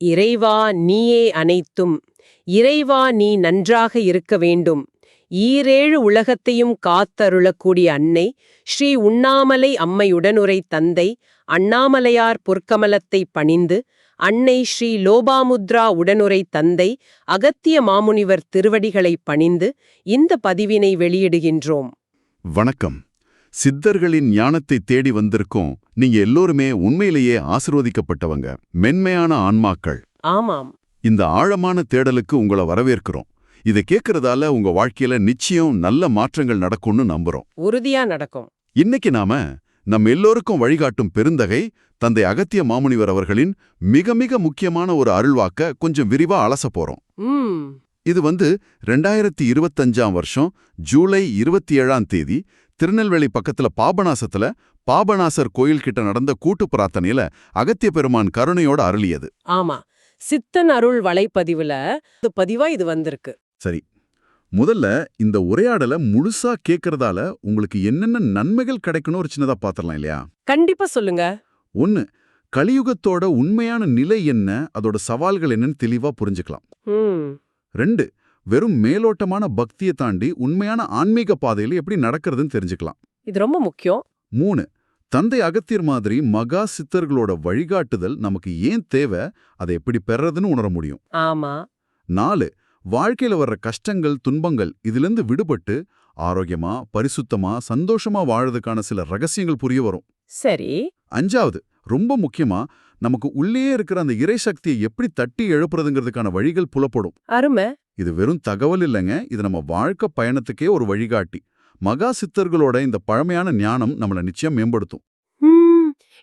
இறைவா நீயே அனைத்தும். இறைவா நீ நன்றாக இருக்க வேண்டும். ஈரேழு உலகத்தையும் காத்தருளக்கூடிய அன்னை ஸ்ரீ உண்ணாமலை அம்மையுடனுரை தந்தை அண்ணாமலையார் பொற்கமலத்தை பணிந்து அன்னை ஸ்ரீ லோபாமுத்ரா உடனுரை தந்தை அகத்திய மாமுனிவர் திருவடிகளை பணிந்து இந்த பதிவினை வெளியிடுகின்றோம். வணக்கம். சித்தர்களின் ஞானத்தை தேடி வந்திருக்கோம். நீங்க எல்லோருமே உண்மையிலேயே ஆசிர்வதிக்கப்பட்டவங்க. மென்மையான ஆன்மாக்கள். ஆமாம். இந்த ஆழமான தேடலுக்கு உங்களை வரவேற்கிறோம். இதை கேட்கறதால உங்க வாழ்க்கையில நிச்சயம் நல்ல மாற்றங்கள் நடக்கும்னு நம்புறோம். உறுதியா நடக்கும். இன்னைக்கு நாம நம்ம எல்லோருக்கும் வழிகாட்டும் பெருந்தகை தந்தை அகத்திய மாமுனிவர் அவர்களின் மிக மிக முக்கியமான ஒரு அருள்வாக்க கொஞ்சம் விரிவா அலச போறோம். இது வந்து ரெண்டாயிரத்தி இருபத்தஞ்சாம் வருஷம் ஜூலை இருபத்தி ஏழாம் தேதி திருநெல்வேலி பக்கத்துல பாபநாசத்துல பாபநாசர் கோயில் கிட்ட நடந்த கூட்டு பிரார்த்தனையில அகத்திய பெருமான் கருணையோட அருளியது. ஆமா. சித்தன் அருள் வலைப்பதிவுல பதிவா இது வந்திருக்கு. சரி. முதல்ல இந்த உரையாடலை முழுசா கேட்கறதால உங்களுக்கு என்னென்ன நன்மைகள் கிடைக்கணும் ஒரு சின்னதா பாத்திரலாம் இல்லையா? கண்டிப்பா சொல்லுங்க. ஒன்னு கலியுகத்தோட உண்மையான நிலை என்ன? அதோட சவால்கள் என்னன்னு தெளிவா புரிஞ்சுக்கலாம். ரெண்டு வெறும் மேலோட்டமான பக்தியை தாண்டி உண்மையான ஆன்மீக பாதையில எப்படி நடக்கிறதுன்னு தெரிஞ்சுக்கலாம். இது ரொம்ப முக்கியம். மூணு தந்தை அகத்தியர் மாதிரி மகா சித்தர்களோட வழிகாட்டுதல் நமக்கு ஏன் தேவை? அதை எப்படி பெறதுன்னு உணர முடியும். ஆமா. நாலு வாழ்க்கையில வர்ற கஷ்டங்கள் துன்பங்கள் இதிலிருந்து விடுபட்டு ஆரோக்கியமா பரிசுத்தமா சந்தோஷமா வாழறதுக்கான சில ரகசியங்கள் புரிய வரும். சரி. அஞ்சாவது ரொம்ப முக்கியமா நமக்கு உள்ளே இருக்கிற அந்த இறை சக்தியை எப்படி தட்டி எழுப்புறதுங்கிறதுக்கான வழிகள் புலப்படும். அருமை. இது வெறும் தகவல் இல்லைங்க. இது நம்ம வாழ்க்கை பயணத்துக்கே ஒரு வழிகாட்டி. மகா சித்தர்களோட இந்த பழமையான ஞானம் நம்மள நிச்சயம் மேம்படுத்தும்.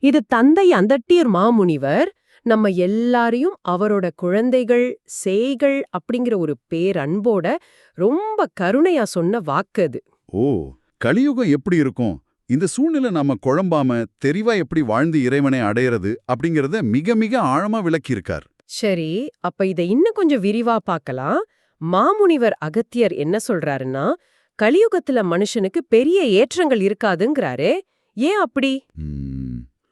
இது தந்தை அந்தட்டியர் மாமுனிவர் நம்ம எல்லாரையும் அவரோட குழந்தைகள் சேய்கள் அப்படிங்கிற ஒரு பேரன்போட ரொம்ப கருணையா சொன்ன வாக்கு அது. ஓ கலியுகம் எப்படி இருக்கும்? இந்த சூழ்நிலை நாம குழம்பாம தெரிவா எப்படி வாழ்ந்து இறைவனை அடையிறது அப்படிங்கறத மிக மிக ஆழமா விளக்கியிருக்கார். சரி அப்ப இத இன்னும் கொஞ்சம் விரிவா பார்க்கலாம். மாமுனிவர் அகத்தியர் என்ன சொல்றாருன்னா கலியுகத்துல மனுஷனுக்கு பெரிய ஏற்றங்கள் இருக்காதுங்கிறாரே ஏன் அப்படி?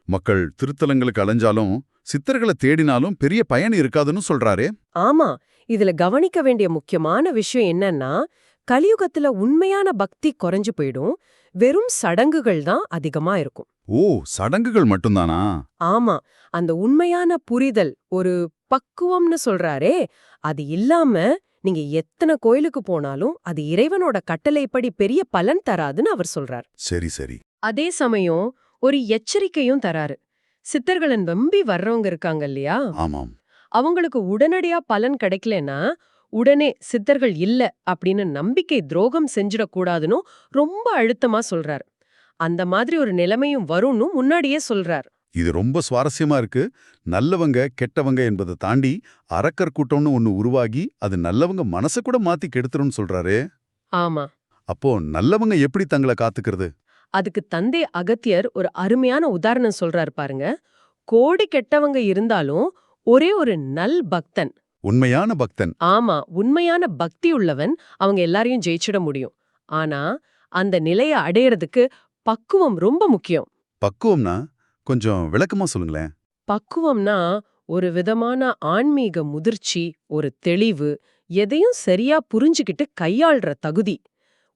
மக்கள் திருத்தலங்களுக்கு அலைஞ்சாலும் சித்தர்களை தேடினாலும் பெரிய பயன் இருக்காதுன்னு சொல்றாரே. ஆமா இதுல கவனிக்க வேண்டிய முக்கியமான விஷயம் என்னன்னா கலியுகத்துல உண்மையான பக்தி குறைஞ்சு போயிடும் வெறும் சடங்குகள் தான் அதிகமா இருக்கும். ஓ சடங்குகள் மட்டும்தானா? ஆமா அந்த உண்மையான புரிதல் ஒரு பக்குவம்னு சொல்றாரே அது இல்லாம நீங்க எத்தனை கோயிலுக்கு போனாலும் அது இறைவனோட கட்டளைப்படி பெரிய பலன் தராதுன்னு அவர் சொல்றார். சரி சரி. அதே சமயம் ஒரு எச்சரிக்கையும் தராரு. சித்தர்களின் வம்பி வர்றவங்க இருக்காங்க இல்லையா? ஆமாம். அவங்களுக்கு உடனடியா பலன் கிடைக்கலனா உடனே சித்தர்கள் இல்ல அப்படின்னு நம்பிக்கை துரோகம் செஞ்சிடக்கூடாதுன்னு ரொம்ப அழுத்தமா சொல்றார். அந்த மாதிரி ஒரு நிலைமையும் வரும்னு முன்னாடியே சொல்றார். இது ரொம்ப சுவாரஸ்யமா இருக்கு. நல்லவங்க கெட்டவங்க என்பதை தாண்டி அரக்கர் கூட்டம்னு ஒன்னு உருவாகி அது நல்லவங்க மனசை கூட மாத்தி கெடுத்துரும்னு சொல்றாரே. ஆமா. அப்போ நல்லவங்க எப்படி தங்களை காத்துக்கிறது? அதுக்கு தந்தை அகத்தியர் ஒரு அருமையான உதாரணம் சொல்றாரு பாருங்க. கோடி கெட்டவங்க இருந்தாலும் ஒரே ஒரு நல் பக்தன். உண்மையான பக்தன். ஆமா உண்மையான பக்தி உள்ளவன் அவங்க எல்லாரையும் ஜெயிச்சிட முடியும். ஆனா அந்த நிலைய அடையறதுக்கு பக்குவம் ரொம்ப முக்கியம். பக்குவம்னா? கொஞ்சம் விளக்கமா சொல்லுங்களேன். பக்குவம்னா ஒரு விதமான ஆன்மீக முதிர்ச்சி ஒரு தெளிவு எதையும் சரியா புரிஞ்சுக்கிட்டு கையாள்ற தகுதி.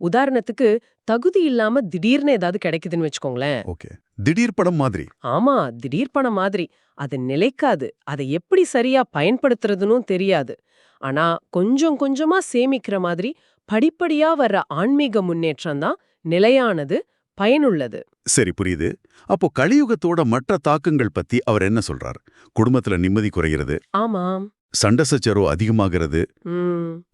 உதாரணத்துக்கு தகுதி இல்லாம திடீர்னு ஏதாவது கிடைக்குதுன்னு வச்சுக்கோங்களேன். ஓகே. திடீர் படம் மாதிரி. ஆமா திடீர் பணம் மாதிரி. அது நிலைக்காது. அதை எப்படி சரியா பயன்படுத்துறதுன்னு தெரியாது. ஆனா கொஞ்சம் கொஞ்சமா சேமிக்கிற மாதிரி படிப்படியா வர்ற ஆன்மீக முன்னேற்றம் தான் நிலையானது பயனுள்ளது. சரி புரியுது. அப்போ கலியுகத்தோட மற்ற தாக்கங்கள் பத்தி அவர் என்ன சொல்றார்? குடும்பத்துல நிம்மதி குறைகிறது ஆமாம். சண்டை சச்சரவு அதிகமாகிறது.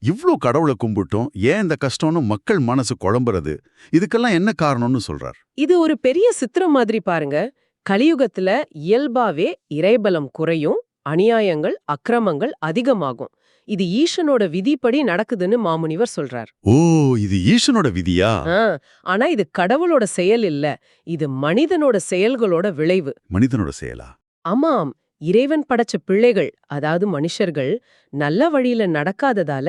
இவ்ளோ கடவுளை கும்பிட்டோம். ஏன் இந்த கஷ்டம்னு மக்கள் மனசு குழம்புறது? இதுக்கெல்லாம் என்ன காரணம்னு சொல்றார்? இது ஒரு பெரிய சித்திரம் மாதிரி பாருங்க. கலியுகத்துல இயல்பாவே இறைபலம் குறையும் அநியாயங்கள் அக்கிரமங்கள் அதிகமாகும். இது ஈசனோட விதிப்படி நடக்குதுன்னு மாமுனிவர் சொல்றார். ஓ இது ஈசனோட விதியா? ஆனா இது கடவுளோட செயல் இல்ல. இது மனிதனோட செயல்களோட விளைவு. மனிதனோட செயலா? ஆமாம். இறைவன் படைச்ச பிள்ளைகள் அதாவது மனுஷர்கள் நல்ல வழியில நடக்காததால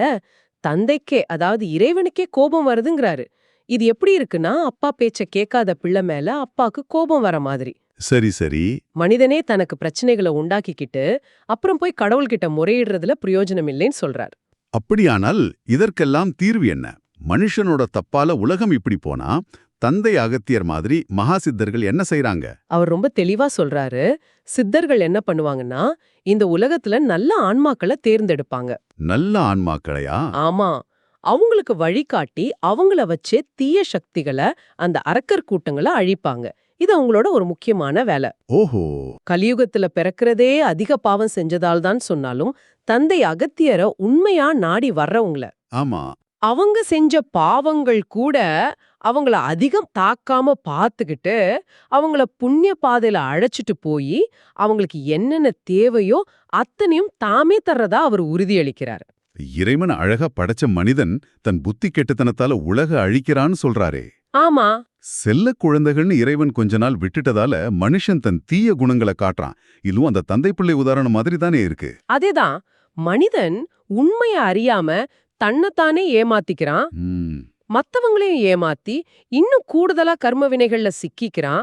தந்தைக்கே அதாவது இறைவனுக்கே கோபம் வருதுங்கிறாரு. இது எப்படி இருக்குன்னா அப்பா பேச்ச கேட்காத பிள்ளை மேல அப்பாக்கு கோபம் வர மாதிரி. சரி சரி. மனிதனே தனக்கு பிரச்சனைகளை உண்டாக்கிக்கிட்டு அப்புறம் போய் கடவுள்கிட்ட முறையிடுறதுல பிரயோஜனம் இல்லைன்னு சொல்றார். அப்படியானால் இதற்கெல்லாம் தீர்வு என்ன? மனுஷனோட தப்பால உலகம் இப்படி போனா தந்தை அகத்தியர் மாதிரி மகாசித்தர்கள் என்ன செய்றாங்க? அவர் ரொம்ப தெளிவா சொல்றாரு. சித்தர்கள் என்ன பண்ணுவாங்கன்னா இந்த உலகத்துல நல்ல ஆன்மாக்களை தேர்ந்தெடுப்பாங்க. நல்ல ஆன்மாக்களையா? ஆமா. அவங்களுக்கு வழிகாட்டி அவங்கள வச்சே தீய சக்திகளை அந்த அரக்கர் கூட்டங்களை அழிப்பாங்க. இது அவங்களோட ஒரு முக்கியமான வேலை. ஓஹோ. கலியுகத்துல பிறக்கிறதே அதிக பாவம் செஞ்சதால் தான் சொன்னாலும் தந்தை அகத்தியரை உண்மையா நாடி வர்றவங்கள. ஆமா. அவங்க செஞ்ச பாவங்கள் கூட அவங்கள அதிகம் தாக்காம பார்த்துக்கிட்டு அவங்கள புண்ணிய பாதையில அழைச்சிட்டு போய் அவங்களுக்கு என்னென்ன தேவையோ அத்தனையும் தாமே தர்றதா அவர் உறுதியளிக்கிறார். இறைவன் அழகா படைச்ச மனிதன் தன் புத்தி கெட்டுத்தனத்தால உலக அழிக்கிறான்னு சொல்றாரே. ஆமா. செல்ல குழந்தைகள்னு இறைவன் கொஞ்ச நாள் விட்டுட்டதால மனுஷன் தன் தீய குணங்களை காட்டுறான். இதுவும் அந்த தந்தை பிள்ளை உதாரணம் மாதிரி தானே இருக்கு. அதேதான். மனிதன் உண்மைய அறியாம தன்னைத்தானே ஏமாத்திக்கிறான். மத்தவங்களையும் ஏமாத்தி இன்னும் கூடுதலா கர்ம வினைகள்ல சிக்கிக்கிறான்.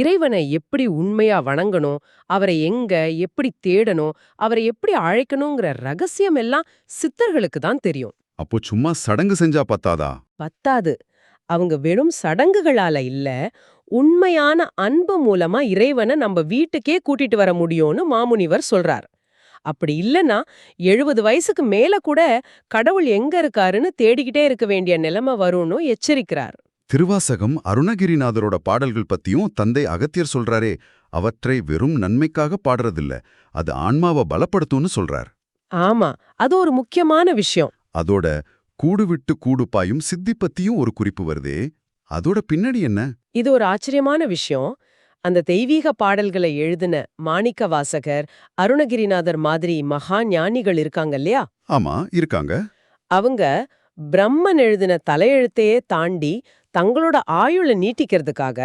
இறைவனை எப்படி உண்மையா வணங்கணும்? அவரை எங்க எப்படி தேடணும்? அவரை எப்படி அழைக்கணுங்கிற ரகசியம் எல்லாம் சித்தர்களுக்கு தான் தெரியும். அப்போ சும்மா சடங்கு செஞ்சா பத்தாதா? பத்தாது. அவங்க வெறும் சடங்குகளால இல்ல உண்மையான அன்பு மூலமா இறைவனை நம்ம வீட்டுக்கே கூட்டிட்டு வர முடியும்னு மாமுனிவர் சொல்றார். அப்படி இல்லனா எழுபது வயசுக்கு மேல கூட கடவுள் எங்க இருக்காருன்னு தேடிக்கிட்டே இருக்க வேண்டிய நிலைமை வரும்னு எச்சரிக்கிறார். திருவாசகம் அருணகிரிநாதரோட பாடல்கள் பத்தியும் தந்தை அகத்தியர் சொல்றாரே அவற்றை வெறும் நன்மைக்காக பாடுறதில்ல அது ஆன்மாவை பலப்படுத்தும்னு சொல்றார். ஆமா அது ஒரு முக்கியமான விஷயம். அதோட கூடு விட்டு கூடு பாயும் சித்தி பத்தியும் ஒரு குறிப்பு வருதே. அதோட பின்னாடி என்ன? இது ஒரு ஆச்சரியமான விஷயம். அந்த தெய்வீக பாடல்களை எழுதின மாணிக்க வாசகர் அருணகிரிநாதர் மாதிரி மகா ஞானிகள் இருக்காங்க இல்லையா? ஆமா இருக்காங்க. அவங்க பிரம்மன் எழுதின தலையெழுத்தையே தாண்டி தங்களோட ஆயுளை நீட்டிக்கிறதுக்காக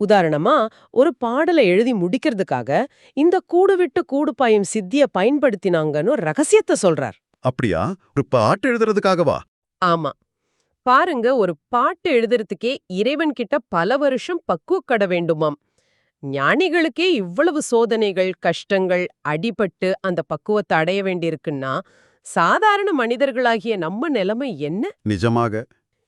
உதாரணமா ஒரு பாடலை எழுதி முடிக்கிறதுக்காக இந்த கூடு விட்டு கூடு பாயும் சித்திய பயன்படுத்தினாங்கன்னு ரகசியத்தை சொல்றார். அப்படியா? ஒரு பாட்டு எழுதுறதுக்காகவா ஆமா. பாருங்க ஒரு பாட்டு எழுதுறதுக்கே இறைவன் கிட்ட பல வருஷம் பக்குவக்கட வேண்டுமாம். ஞானிகளுக்கே இவ்வளவு சோதனைகள் கஷ்டங்கள் அடிபட்டு அந்த பக்குவத்தை அடைய வேண்டியிருக்குன்னா சாதாரண மனிதர்களாகிய நம்ம நிலைமை என்ன? நிஜமாக.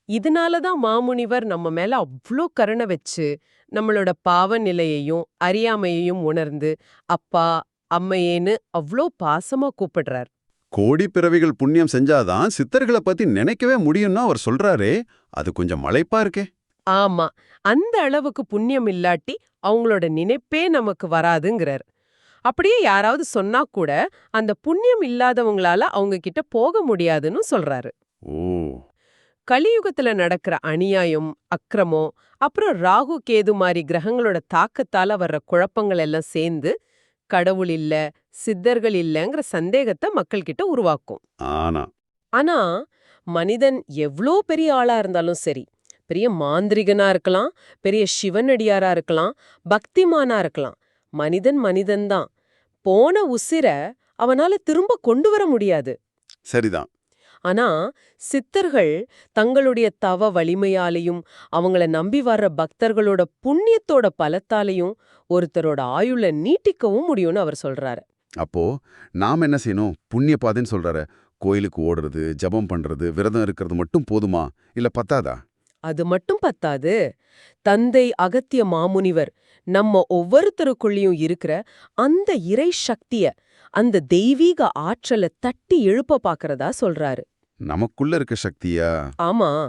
இதனாலதான் மாமுனிவர் நம்ம மேல அவ்ளோ கருணை வச்சு நம்மளோட பாவ நிலையையும் அறியாமையையும் உணர்ந்து அப்பா அம்மையேன்னு அவ்ளோ பாசமா கூப்பிடுறார். கோடி பிறவிகள் புண்ணியம் செஞ்சாதான் சித்தர்களை பத்தி நினைக்கவே முடியும்னு அவர் சொல்றாரே. அது கொஞ்சம் மலைப்பா இருக்கே. ஆமா. அந்த அளவுக்கு புண்ணியம் இல்லாட்டி அவங்களோட நினைப்பே நமக்கு வராதுங்கிறார். அப்படியே யாராவது சொன்னா கூட அந்த புண்ணியம் இல்லாதவங்களால அவங்க கிட்ட போக முடியாதுன்னு சொல்றாரு. ஓ. கலியுகத்துல நடக்கிற அநியாயம் அக்கிரமம் அப்புறம் ராகு கேது மாதிரி கிரகங்களோட தாக்கத்தால வர்ற குழப்பங்கள் எல்லாம் சேர்ந்து கடவுள் இல்ல சித்தர்கள் இல்லங்கிற சந்தேகத்தை மக்கள் கிட்ட உருவாக்கும். ஆனா. ஆனா மனிதன் எவ்ளோ பெரிய ஆளா இருந்தாலும் சரி பெரிய மாந்திரிகனா இருக்கலாம் பெரிய சிவனடியாரா இருக்கலாம் பக்திமானா இருக்கலாம் மனிதன் மனிதன்தான் போன உசிர அவனால திரும்ப கொண்டு வர முடியாது. சரிதான். ஆனா சித்தர்கள் தங்களுடைய தவ வலிமையாலையும் அவங்கள நம்பி வர்ற பக்தர்களோட புண்ணியத்தோட பலத்தாலையும் ஒருத்தரோட ஆயுள நீட்டிக்கவும் முடியும்னு அவர் சொல்றாரு. அப்போ நாம் என்ன செய்யணும்? புண்ணிய பாதைன்னு சொல்றாரு. கோயிலுக்கு ஓடுறது ஜெபம் பண்றது விரதம் இருக்கிறது மட்டும் போதுமா? இல்ல பத்தாதா? அது மட்டும் பத்தாது. தந்தை அகத்திய மாமுனிவர் நம்ம ஒவ்வொருத்தருக்குள்ளேயும் இருக்கிற அந்த இறை சக்திய அந்த தெய்வீக ஆற்றலை தட்டி எழுப்ப பாக்குறதா சொல்றாரு. நமக்குள்ள இருக்க சக்தியா? ஆமா.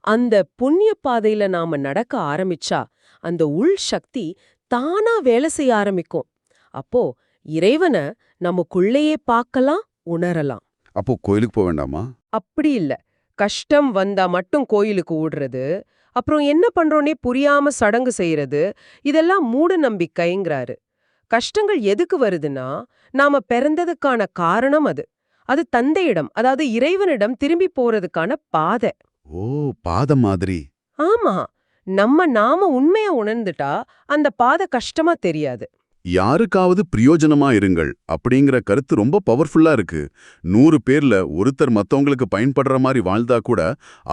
அந்த புண்ணிய பாதையில நாம நடக்க ஆரம்பிச்சா அந்த உள் சக்தி தானா வேலை செய்ய ஆரம்பிக்கும். அப்போ இறைவனை நமக்குள்ளேயே பார்க்கலாம் உணரலாம். அப்போ கோயிலுக்கு போக வேண்டாமா? அப்படி இல்ல. கஷ்டம் வந்தா மட்டும் கோயிலுக்கு ஓடுறது அப்புறம் என்ன பண்றோனே புரியாம சடங்கு செய்யறது இதெல்லாம் மூட நம்பிக்கைங்கிறாரு. கஷ்டங்கள் எதுக்கு வருதுன்னா நாம பிறந்ததுக்கான காரணம் அது. அது தந்தையிடம் அதாவது இறைவனிடம் திரும்பி போறதுக்கான பாதை. ஓ பாதம் மாதிரி. ஆமா. நம்ம நாம உண்மைய உணர்ந்துட்டா அந்த பாதை கஷ்டமா தெரியாது. யாருக்காவது பிரயோஜனமா இருங்கள் அப்படிங்கிற கருத்து ரொம்ப பவர்ஃபுல்லா இருக்கு. நூறு பேர்ல ஒருத்தர் மத்தவங்களுக்கு பயன்படுற மாதிரி வாழ்ந்தா கூட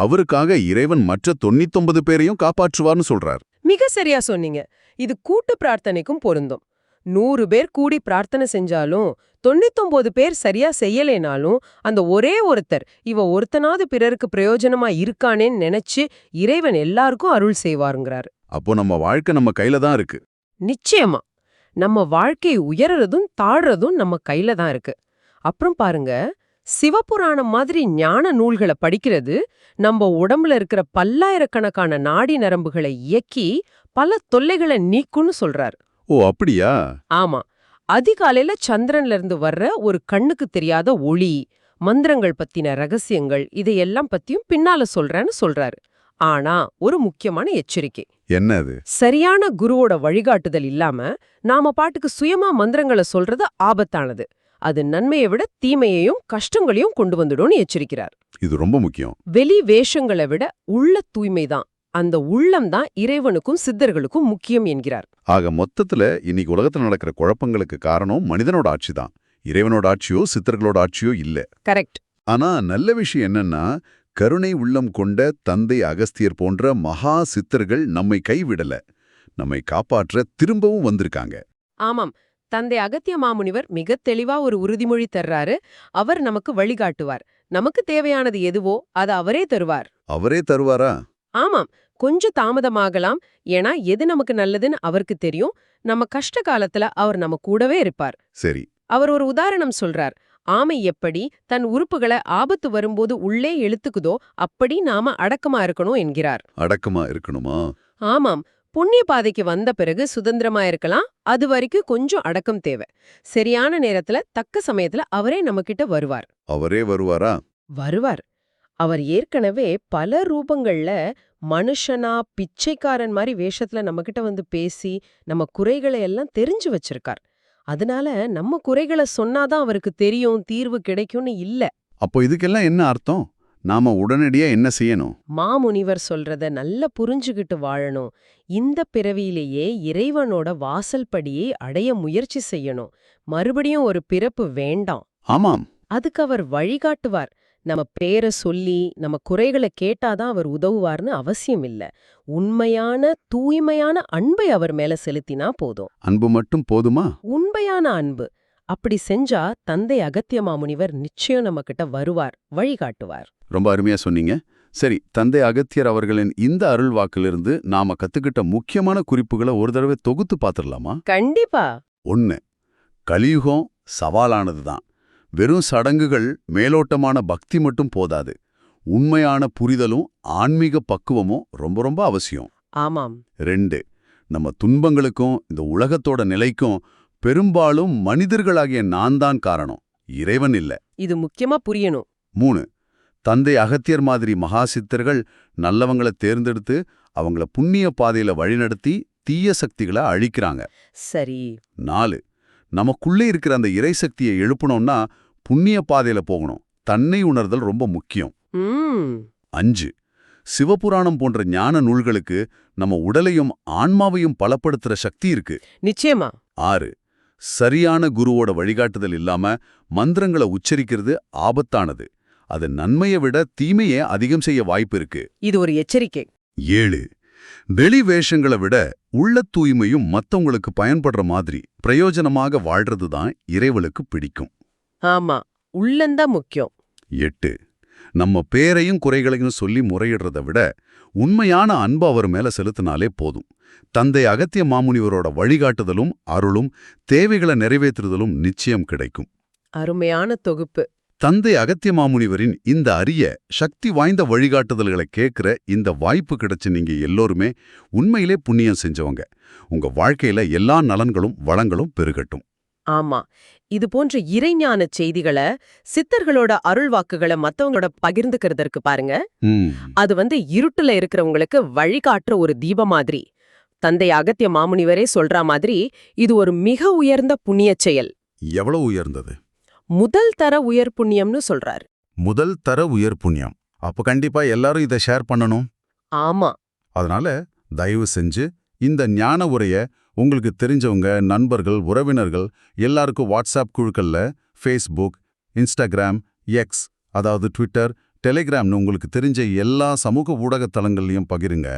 அவருக்காக இறைவன் மற்ற தொண்ணூத்தொன்பது பேரையும் காப்பாற்றுவார்னு சொல்றார். மிக சரியா சொன்னீங்க. இது கூட்டு பிரார்த்தனைக்கும் பொருந்தும். நூறு பேர் கூடி பிரார்த்தனை செஞ்சாலும் தொண்ணூத்தொன்பது பேர் சரியா செய்யலேனாலும் அந்த ஒரே ஒருத்தர் இவ ஒருத்தனாவது பிறருக்கு பிரயோஜனமா இருக்கானேன்னு நினைச்சு இறைவன் எல்லாருக்கும் அருள் செய்வாருங்கிறாரு. அப்போ நம்ம வாழ்க்கை நம்ம கையில தான் இருக்கு. நிச்சயமா. நம்ம வாழ்க்கை உயர்றதும் தாழ்றதும் நம்ம கையில தான் இருக்கு. அப்புறம் பாருங்க சிவபுராணம் மாதிரி ஞான நூல்களை படிக்கிறது நம்ம உடம்புல இருக்கிற பல்லாயிரக்கணக்கான நாடி நரம்புகளை இயக்கி பல தொல்லைகளை நீக்கும்னு சொல்றாரு. ஓ அப்படியா? ஆமா. அதிகாலையில சந்திரன்ல இருந்து வர்ற ஒரு கண்ணுக்கு தெரியாத ஒளி மந்திரங்கள் பத்தின ரகசியங்கள் இதையெல்லாம் பத்தியும் பின்னால சொல்றேன்னு சொல்றாரு. ஆனா ஒரு முக்கியமான எச்சரிக்கை. என்ன அது? சரியான குருவோட வழிகாட்டுதல் இல்லாம நாம பாட்டுக்கு சுயமா மந்திரங்களை சொல்றது ஆபத்தானது. அது நன்மையை விட தீமையையும் கஷ்டங்களையும் கொண்டு வந்துடும்னு எச்சரிக்கிறார். இது ரொம்ப முக்கியம். வெளி வேஷங்களை விட உள்ள தூய்மைதான் அந்த உள்ளம் தான் இறைவனுக்கும் சித்தர்களுக்கும் முக்கியம் என்கிறார். ஆக மொத்தத்துல இன்னைக்கு உலகத்துல நடக்கிற குழப்பங்களுக்கு காரணம் மனிதனோட ஆட்சி தான். இறைவனோட ஆட்சியோ சித்தர்களோட ஆட்சியோ இல்ல. கரெக்ட். ஆனா நல்ல விஷயம் என்னன்னா கருணை உள்ளம் கொண்ட தந்தை அகஸ்தியர் போன்ற மகா சித்தர்கள் நம்மை கைவிடல. நம்மை காப்பாற்ற திரும்பவும் வந்திருக்காங்க. ஆமாம். தந்தை அகத்திய மாமுனிவர் மிக தெளிவா ஒரு உறுதிமொழி தர்றாரு. அவர் நமக்கு வழிகாட்டுவார். நமக்கு தேவையானது எதுவோ அதை அவரே தருவார். அவரே தருவாரா? ஆமாம். கொஞ்சம் தாமதமாகலாம். ஏன்னா எது நமக்கு நல்லதுன்னு அவருக்கு தெரியும். நம்ம கஷ்ட காலத்துல அவர் நம்ம கூடவே இருப்பார். சரி. அவர் ஒரு உதாரணம் சொல்றார். ஆமை எப்படி தன் உறுப்புகளை ஆபத்து வரும்போது உள்ளே இழுத்துக்குதோ அப்படி நாம அடக்கமா இருக்கணும் என்கிறார். அடக்கமா இருக்கணுமா? ஆமாம். புண்ணிய பாதைக்கு வந்த பிறகு சுதந்திரமா இருக்கலாம். அது வரைக்கும் கொஞ்சம் அடக்கம் தேவை. சரியான நேரத்துல தக்க சமயத்துல அவரே நம்மகிட்ட வருவார். அவரே வருவாரா? வருவார். அவர் ஏற்கனவே பல ரூபங்கள்ல மனுஷனா பிச்சைக்காரன் மாதிரி வேஷத்துல நம்மகிட்ட வந்து பேசி நம்ம குறைகளை எல்லாம் தெரிஞ்சு வச்சிருக்கார். அதனால நம்ம குறைகளை சொன்னாதான் அவருக்கு தெரியும் தீர்வு கிடைக்கும்னு இல்ல. அப்போ இதுக்கெல்லாம் என்ன அர்த்தம்? நாம உடனடியா என்ன செய்யணும்? மாமுனிவர் சொல்றத நல்லா புரிஞ்சுகிட்டு வாழணும். இந்த பிறவியிலேயே இறைவனோட வாசல் படியை அடைய முயற்சி செய்யணும். மறுபடியும் ஒரு பிறப்பு வேண்டாம். ஆமாம். அதுக்கு அவர் வழிகாட்டுவார். நம்ம பேரை சொல்லி நம்ம குறைகளை கேட்டாதான் அவர் உதவுவார்னு அவசியம் இல்ல. உண்மையான தூய்மையான அன்பை அவர் மேல செலுத்தினா போதும். அன்பு மட்டும் போதுமா? உண்மையான அன்பு. அப்படி செஞ்சா தந்தை அகத்திய மாமுனிவர் நிச்சயம் நம்ம கிட்ட வருவார் வழிகாட்டுவார். ரொம்ப அருமையா சொன்னீங்க. சரி தந்தை அகத்தியர் அவர்களின் இந்த அருள் வாக்கிலிருந்து நாம கத்துக்கிட்ட முக்கியமான குறிப்புகளை ஒரு தடவை தொகுத்து பார்த்துடலாமா? கண்டிப்பா. ஒன்னு கலியுகம் சவாலானதுதான். வெறும் சடங்குகள் மேலோட்டமான பக்தி மட்டும் போதாது. உண்மையான புரிதலும் ஆன்மீக பக்குவமும் ரொம்ப ரொம்ப அவசியம். ஆமாம். ரெண்டு நம்ம துன்பங்களுக்கும் இந்த உலகத்தோட நிலைக்கும் பெரும்பாலும் மனிதர்களாகிய நான் தான் காரணம். இறைவன் இல்ல. இது முக்கியமா புரியணும். மூணு தந்தை அகத்தியர் மாதிரி மகா சித்தர்கள் நல்லவங்கள தேர்ந்தெடுத்து அவங்கள புண்ணிய பாதையில வழிநடத்தி தீய சக்திகளை அழிக்கிறாங்க. சரி. நாலு நமக்குள்ளே இருக்கிற அந்த இறை சக்தியை எழுப்பணும்னா புண்ணிய பாதையில போகணும். தன்னை உணர்தல் ரொம்ப முக்கியம். அஞ்சு சிவபுராணம் போன்ற ஞான நூல்களுக்கு நம்ம உடலையும் ஆன்மாவையும் பலப்படுத்துற சக்தி இருக்கு. நிச்சயமா. ஆறு சரியான குருவோட வழிகாட்டுதல் இல்லாம மந்திரங்களை உச்சரிக்கிறது ஆபத்தானது. அது நன்மையை விட தீமையே அதிகம் செய்ய வாய்ப்பு இருக்கு. இது ஒரு எச்சரிக்கை. ஏழு வெளி வேஷங்களை விட உள்ள தூய்மையும் மத்தவங்களுக்கு பயன்படுற மாதிரி பிரயோஜனமாக வாழ்றது தான் இறைவலுக்கு பிடிக்கும். ஆமா உள்ளந்தான் முக்கியம். எட்டு நம்ம பேரையும் குறைகளையும் சொல்லி முறையிடுறத விட உண்மையான அன்பு அவர் மேல செலுத்தினாலே போதும். தந்தை அகத்திய மாமுனிவரோட வழிகாட்டுதலும் அருளும் தேவைகளை நிறைவேற்றுதலும் நிச்சயம் கிடைக்கும். அருமையான தொகுப்பு. தந்தை அகத்திய மாமுனிவரின் இந்த அரிய சக்தி வாய்ந்த வழிகாட்டுதல்களை கேட்கிற இந்த வாய்ப்பு கிடைச்ச நீங்க எல்லோருமே உண்மையிலே புண்ணியம் செஞ்சவங்க. உங்க வாழ்க்கையில எல்லா நலன்களும் வளங்களும் பெருகட்டும். ஆமா. இது போன்ற இறைஞான செய்திகளை சித்தர்களோட அருள் வாக்குகளை மத்தவங்களோட பகிர்ந்துக்கிறதற்கு பாருங்க. அது வந்து இருட்டுல இருக்கிறவங்களுக்கு வழிகாட்டுற ஒரு தீப மாதிரி. தந்தை அகத்திய மாமுனிவரே சொல்ற மாதிரி இது ஒரு மிக உயர்ந்த புண்ணிய செயல். எவ்வளவு உயர்ந்தது? முதல் தர உயர் புண்ணியம்னு சொல்றாரு. முதல் தர உயர் புண்ணியம். அப்ப கண்டிப்பா எல்லாரும் இதை ஷேர் பண்ணணும். ஆமா. அதனால தயவு செஞ்சு இந்த ஞான உரைய உங்களுக்கு தெரிஞ்சவங்க நண்பர்கள் உறவினர்கள் எல்லாருக்கும் வாட்ஸ்அப் குழுக்கள்ல ஃபேஸ்புக் இன்ஸ்டாகிராம் எக்ஸ் அதாவது ட்விட்டர் டெலிகிராம்னு உங்களுக்கு தெரிஞ்ச எல்லா சமூக ஊடக தளங்கள்லயும் பகிருங்க.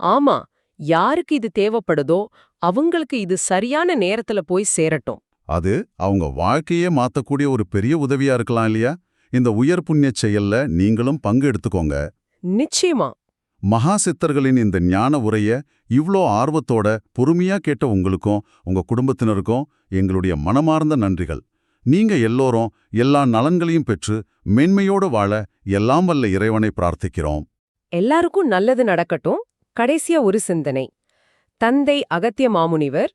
ஆமா. யாருக்கு இது தேவைப்படுதோ அவங்களுக்கு இது சரியான நேரத்துல போய் சேரட்டும். அது அவங்க வாழ்க்கையே மாத்தக்கூடிய ஒரு பெரிய உதவியா இருக்கலாம் இல்லையா? இந்த உயர் புண்ணிய செயல்ல நீங்களும் பங்கு எடுத்துக்கோங்க. நிச்சயமா. மகா சித்தர்களின் இந்த ஞான உரைய இவ்ளோ ஆர்வத்தோட பொறுமையா கேட்ட உங்களுக்கும் உங்க குடும்பத்தினருக்கும் எங்களுடைய மனமார்ந்த நன்றிகள். நீங்க எல்லோரும் எல்லா நலன்களையும் பெற்று மென்மையோடு வாழ எல்லாம் வல்ல இறைவனை பிரார்த்திக்கிறோம். எல்லாருக்கும் நல்லது நடக்கட்டும். கடைசியா ஒரு சிந்தனை. தந்தை அகத்திய மாமுனிவர்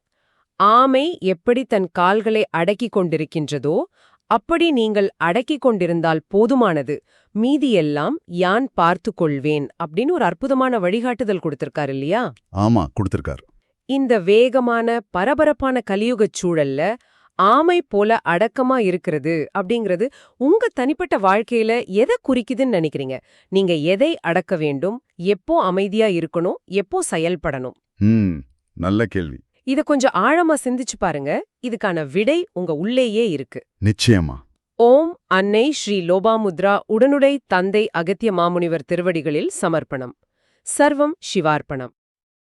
ஆமை எப்படி தன் கால்களை அடக்கிக் கொண்டிருக்கின்றதோ அப்படி நீங்கள் அடக்கிக் கொண்டிருந்தால் போதுமானது. மீதியெல்லாம் யான் பார்த்து கொள்வேன் அப்படின்னு ஒரு அற்புதமான வழிகாட்டுதல் கொடுத்திருக்காரு இல்லையா? ஆமா கொடுத்திருக்கார். இந்த வேகமான பரபரப்பான கலியுகச் சூழல்ல ஆமை போல அடக்கமா இருக்கிறது அப்படிங்கிறது உங்க தனிப்பட்ட வாழ்க்கையில எதை குறிக்குதுன்னு நினைக்கிறீங்க? நீங்க எதை அடக்க வேண்டும்? எப்போ அமைதியா இருக்கணும்? எப்போ செயல்படணும்? நல்ல கேள்வி. இத கொஞ்சம் ஆழமா சிந்திச்சு பாருங்க. இதுக்கான விடை உங்க உள்ளேயே இருக்கு. நிச்சயமா. ஓம் அன்னை ஸ்ரீ லோபாமுத்ரா உடனுடை தந்தை அகத்திய மாமுனிவர் திருவடிகளில் சமர்ப்பணம். சர்வம் சிவார்ப்பணம்.